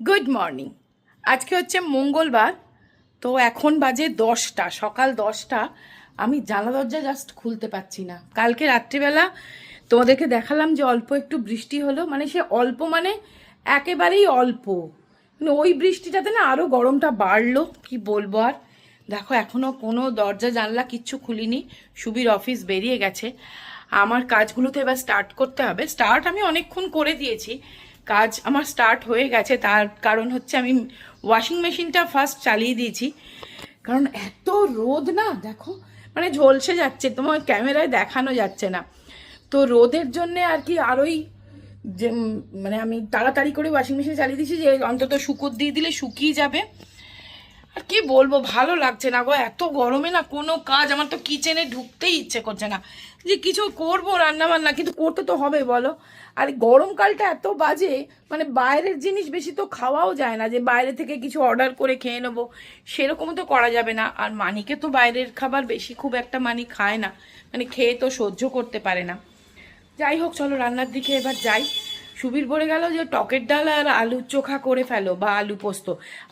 Good morning আজকে হচ্ছে মঙ্গলবার, তো এখন বাজে দশটা, সকাল দশটা। আমি জানলা দরজা জাস্ট খুলতে পারছি না। কালকে রাত্রিবেলা তোমাদেরকে দেখালাম যে অল্প একটু বৃষ্টি হলো মানে সে অল্প মানে একেবারেই অল্প। মানে ওই বৃষ্টিটাতে না আরও গরমটা বাড়লো, কি বলব আর। দেখো এখনও কোনো দরজা, জানলা কিচ্ছু খুলিনি। সুবির অফিস বেরিয়ে গেছে। আমার কাজগুলোতে এবার স্টার্ট করতে হবে। স্টার্ট আমি অনেকক্ষণ করে দিয়েছি। কাজ আমার স্টার্ট হয়ে গেছে। তার কারণ হচ্ছে আমি ওয়াশিং মেশিনটা ফার্স্ট চালিয়ে দিয়েছি। কারণ এত রোদ না, দেখো মানে ঝলসে যাচ্ছে, তোমার ক্যামেরায় দেখানো যাচ্ছে না। তো রোদের জন্যে আর কি আরোই যে মানে আমি তাড়াতাড়ি করে ওয়াশিং মেশিন চালিয়ে দিয়েছি যে, অন্তত শুকোর দিয়ে দিলে শুকিয়ে যাবে। কি বলব, ভালো লাগছে না গো, এত গরমে না কোনো কাজ, আমার তো কিচেনে ঢুকতেই ইচ্ছে করছে না। যে কিছু করব রান্না বান্না কিন্তু করতে তো হবে, বলো। আর গরমকালটা এত বাজে মানে বাইরের জিনিস বেশি তো খাওয়াও যায় না, যে বাইরে থেকে কিছু অর্ডার করে খেয়ে নেব, সেরকমও তো করা যাবে না। আর মানিকে তো বাইরের খাবার বেশি খুব একটা মানি খায় না মানে খেয়ে তো সহ্য করতে পারে না। যাই হোক, চলো রান্নার দিকে এবার যাই। সুবীর বলে গেল যে টকের ডাল আর আলু চোখা করে ফেলো বা আলু পোস্ত।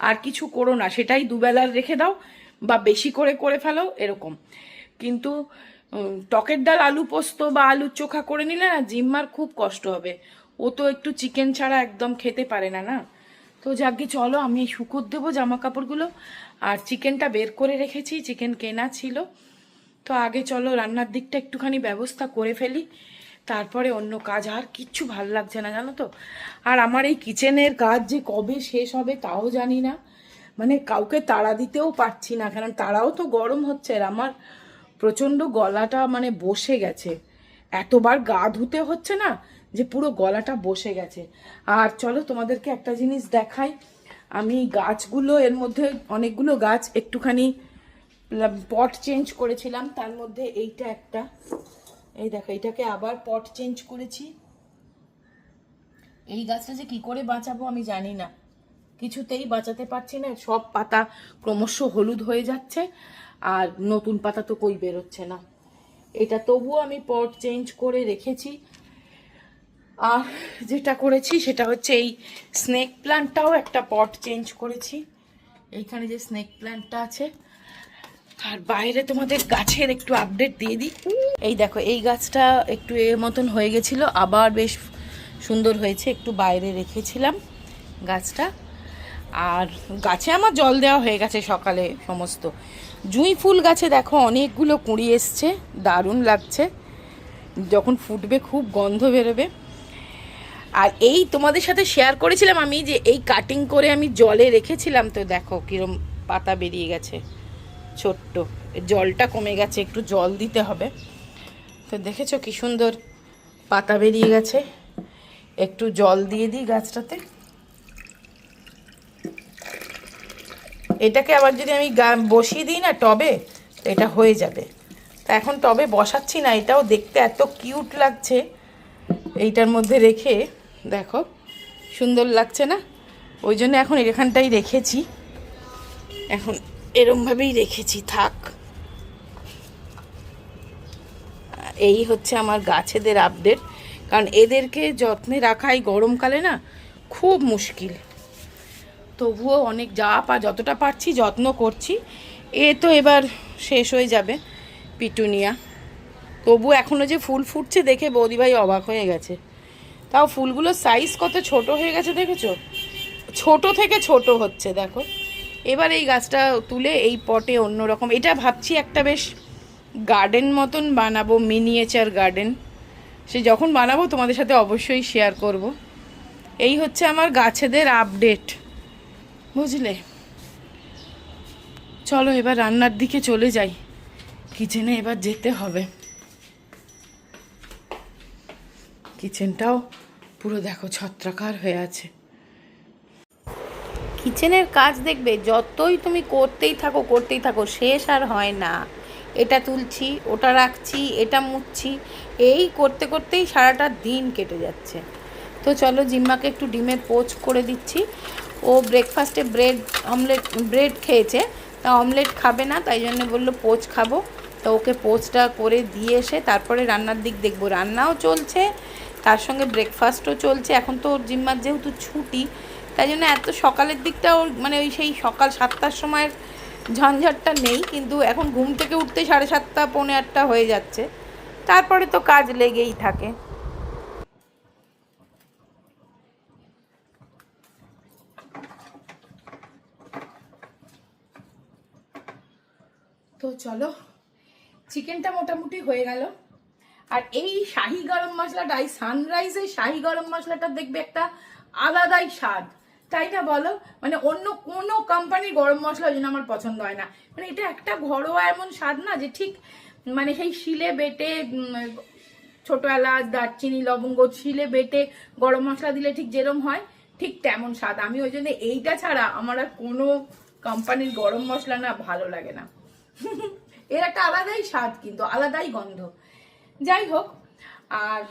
আর কিছু করো না, সেটাই দুবেলার রেখে দাও বা বেশি করে করে ফেলো, এরকম। কিন্তু টকের ডাল, আলু পোস্ত বা আলু চোখা করে নিলে না জিম্মার খুব কষ্ট হবে। ও তো একটু চিকেন ছাড়া একদম খেতে পারে না না? তো যাকে চলো, আমি শুকোর দেবো জামা কাপড়গুলো আর চিকেনটা বের করে রেখেছি, চিকেন কেনা ছিল। তো আগে চলো, রান্নার দিকটা একটুখানি ব্যবস্থা করে ফেলি। তারপরে অন্য কাজ আর কিচ্ছু ভালো লাগছে না, জানো তো? আর আমার এই কিচেনের কাজ যে কবে শেষ হবে তাও জানি না। মানে কাউকে তাড়া দিতেও পারছি না, কারণ তারাও তো গরম হচ্ছে আর আমার প্রচণ্ড গলাটা মানে বসে গেছে। এতবার গা ধুতে হচ্ছে না যে পুরো গলাটা বসে গেছে। আর চলো তোমাদেরকে একটা জিনিস দেখাই। আমি গাছগুলো, এর মধ্যে অনেকগুলো গাছ একটুখানি পট চেঞ্জ করেছিলাম, তার মধ্যে এইটা একটা। এই দেখো, এটাকে আবার পট চেঞ্জ করেছি। এই গাছটা যে কি করে বাঁচাবো আমি জানি না। কিছুতেই বাঁচাতে পারছি না, সব পাতা ক্রমশ হলুদ হয়ে যাচ্ছে, আর নতুন পাতা তো কই বেরোচ্ছে না। এটা তবুও আমি পট চেঞ্জ করে রেখেছি। আর যেটা করেছি সেটা হচ্ছে এই স্নেক প্ল্যান্টটাও একটা পট চেঞ্জ করেছি। এইখানে যে স্নেক প্ল্যান্টটা আছে আর বাইরে তোমাদের গাছের একটু আপডেট দিয়ে দিই। এই দেখো, এই গাছটা একটু এ মতন হয়ে গেছিল, আবার বেশ সুন্দর হয়েছে, একটু বাইরে রেখেছিলাম গাছটা। আর গাছে আমার জল দেওয়া হয়ে গেছে সকালে সমস্ত। জুঁই ফুল গাছে দেখো, অনেকগুলো কুঁড়ি এসছে, দারুণ লাগছে। যখন ফুটবে খুব গন্ধ বেরোবে। আর এই তোমাদের সাথে শেয়ার করেছিলাম আমি যে এই কাটিং করে আমি জলে রেখেছিলাম, তো দেখো কিরম পাতা বেরিয়ে গেছে। ছোট্ট। জলটা কমে গেছে, একটু জল দিতে হবে। তো দেখেছ কি সুন্দর পাতা বেরিয়ে গেছে। একটু জল দিয়ে দিই গাছটাতে। এটাকে আবার যদি আমি বসিয়ে দিই না টবে এটা হয়ে যাবে। তা এখন টবে বসাচ্ছি না, এটাও দেখতে এত কিউট লাগছে। এইটার মধ্যে রেখে, দেখো, সুন্দর লাগছে না? ওই জন্য এখন এখানটাই রেখেছি। এখন এরমভাবেই রেখেছি, থাক। এই হচ্ছে আমার গাছেদের আপডেট কারণ এদেরকে যত্নে রাখা এই গরমকালে না খুব মুশকিল। তবুও অনেক যা পা, যতটা পারছি যত্ন করছি। এ তো এবার শেষ হয়ে যাবে পিটুনিয়া। তবু এখনও যে ফুল ফুটছে দেখে বৌদিভাই অবাক হয়ে গেছে। তাও ফুলগুলোর সাইজ কত ছোট হয়ে গেছে দেখেছ? ছোট থেকে ছোট হচ্ছে, দেখো। এবার এই গাছটা তুলে এই পটে অন্য রকম এটা ভাবছি একটা বেশ গার্ডেন মতন বানাবো মিনিয়েচার গার্ডেন সে যখন বানাবো তোমাদের সাথে অবশ্যই শেয়ার করব। এই হচ্ছে আমার গাছেদের আপডেট বুঝলে? চলো এবার রান্নার দিকে চলে যাই। কিচেনে এবার যেতে হবে। কিচেনটাও পুরো দেখো ছত্রাকার হয়ে আছে। কিচেনের কাজ দেখবে, যতই তুমি করতেই থাকো করতেই থাকো, শেষ আর হয় না। এটা তুলছি, ওটা রাখছি, এটা মুছছি, এই করতে করতেই সারাটা দিন কেটে যাচ্ছে। তো চলো জিম্মাকে একটু ডিমের পোচ করে দিচ্ছি। ও ব্রেকফাস্টে ব্রেড অমলেট ব্রেড খেয়েছে, তা অমলেট খাবে না, তাই জন্য বলল পোচ খাব। তো ওকে পোচটা করে দিয়ে এসে তারপরে রান্নার দিক দেখব। রান্নাও চলছে, তার সঙ্গে ব্রেকফাস্টও চলছে। এখন তো ওর জিম্মার যেহেতু ছুটি তাই জন্য এত সকালের দিকটা ওর মানে ওই সেই সকাল সাতটার সময়ের ঝঞ্ঝাটটা নেই, কিন্তু এখন ঘুম থেকে উঠতে সাড়ে সাতটা, পৌনে আটটা হয়ে যাচ্ছে। তারপরে তো কাজ লেগেই থাকে। তো চলো, চিকেনটা মোটামুটি হয়ে গেল। আর এই শাহি গরম মশলাটা, এই সানরাইজের শাহি গরম মশলাটা দেখবে একটা আলাদাই স্বাদ। তাই না বলো? মানে অন্য কোনো কোম্পানির গরম মশলা ওই জন্য আমার পছন্দ হয় না। মানে এটা একটা ঘরোয়া এমন স্বাদ না যে ঠিক মানে সেই শিলে বেটে ছোট এলাচ, দারচিনি, লবঙ্গ শিলে বেটে গরম মশলা দিলে ঠিক যেরম হয়, ঠিক তেমন স্বাদ। আমি ওই জন্য এইটা ছাড়া আমার আর কোনো কোম্পানির গরম মশলা না ভালো লাগে না। এর একটা আলাদাই স্বাদ কিন্তু, আলাদাই গন্ধ। যাই হোক, আর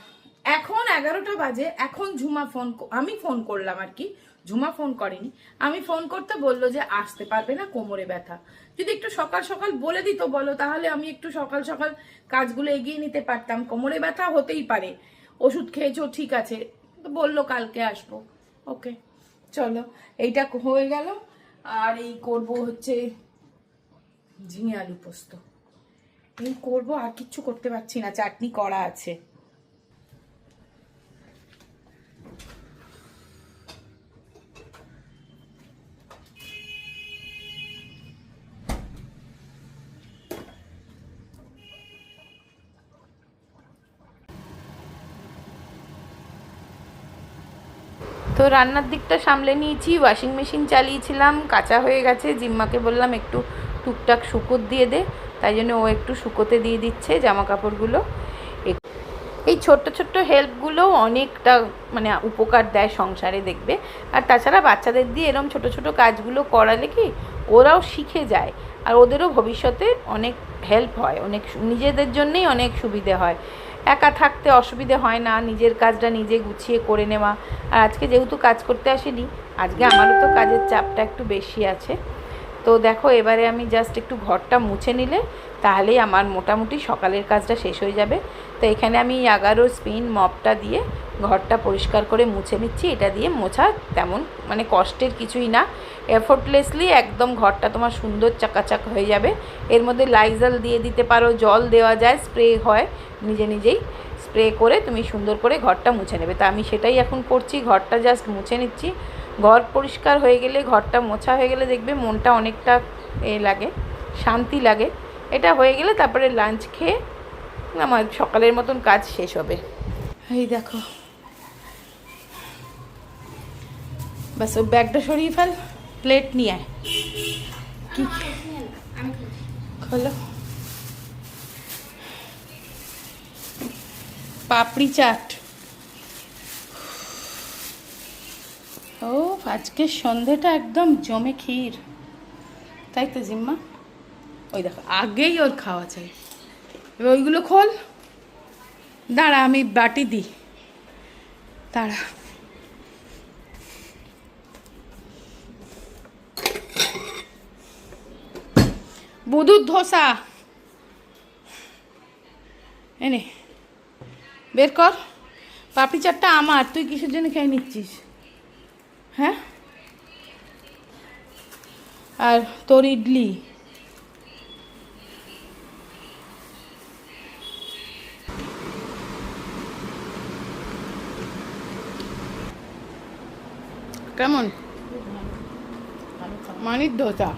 এখন এগারোটা বাজে, এখন ঝুমা ফোন আমি ফোন করলাম আর কি, ঝুমা ফোন করেনি। আমি ফোন করতে বলল যে আসতে পারবে না, কোমরে ব্যথা। যদি একটু সকাল সকাল বলে দিত বলো, তাহলে আমি একটু সকাল সকাল কাজগুলো এগিয়ে নিতে পারতাম। কোমরে ব্যথা হতেই পারে। ওষুধ খেয়েছো, ঠিক আছে। বলল কালকে আসব। ওকে, চলো। এইটা হয়ে গেল। আর এই করব হচ্ছে ঝিঙে আলু পোস্ত। এই করব, আর কিচ্ছু করতে পারছি না। চাটনি করা আছে। তো রান্নার দিকটা সামলে নিয়েছি ওয়াশিং মেশিন চালিয়েছিলাম, কাঁচা হয়ে গেছে, জিম্মাকে বললাম একটু টুকটাক শুকোত দিয়ে দে, তাই জন্য ও একটু শুকোতে দিয়ে দিচ্ছে জামা কাপড়গুলো এই ছোট্ট ছোট্ট হেল্পগুলো অনেকটা মানে উপকার দেয় সংসারে দেখবে। আর তাছাড়া বাচ্চাদের দিয়ে এরম ছোট ছোট কাজগুলো করালে কি ওরাও শিখে যায়, আর ওদেরও ভবিষ্যতে অনেক হেল্প হয়, অনেক নিজেদের জন্যেই অনেক সুবিধে হয়। একা থাকতে অসুবিধে হয় না, নিজের কাজটা নিজে গুছিয়ে করে নেওয়া। আর আজকে যেহেতু কাজ করতে আসিনি, আজকে আমারও তো কাজের চাপটা একটু বেশি আছে। তো দেখো, এবারে আমি জাস্ট একটু ঘরটা মুছে নিলে, তাহলেই আমার মোটামুটি সকালের কাজটা শেষ হয়ে যাবে। তো এখানে আমি এগারো স্পিন মপটা দিয়ে ঘরটা পরিষ্কার করে মুছে নিচ্ছি। এটা দিয়ে মোছা তেমন মানে কষ্টের কিছুই না। এফোর্টলেসলি একদম ঘরটা তোমার সুন্দর চাকাচাক হয়ে যাবে। এর মধ্যে লাইজাল দিয়ে দিতে পারো, জল দেওয়া যায় স্প্রে হয়। নিজে নিজেই স্প্রে করে তুমি সুন্দর করে ঘরটা মুছে নেবে। তা আমি সেটাই এখন করছি ঘরটা জাস্ট মুছে নিচ্ছি। ঘর পরিষ্কার হয়ে গেলে ঘরটা মোছা হয়ে গেলে দেখবে মনটা অনেকটা এ লাগে শান্তি লাগে। এটা হয়ে গেলে তারপরে লাঞ্চ খেয়ে আমার সকালের মতন কাজ শেষ হবে। এই দেখো। বাস ও ব্যাগটা সরিয়ে ফেল প্লেট নিয়ে আয়। কি? খোলো। পাপড়ি চাট। ও আজকে সন্ধেটা একদম জমে ক্ষীর। তাই তো জিম্মা? ওই দেখো, আগেই ওর খাওয়া চাই। এবার ওইগুলো খোল। দাঁড়া, আমি বাটি দিই। দাঁড়া। বুধুর ধোসা। এনে। বের কর। পাপড়ি চাটটা আমার তুই কিসের জন্য খেয়ে নিচ্ছিস? হ্যাঁ? আর তোর ইডলি। কেমন? মানির ধোসা।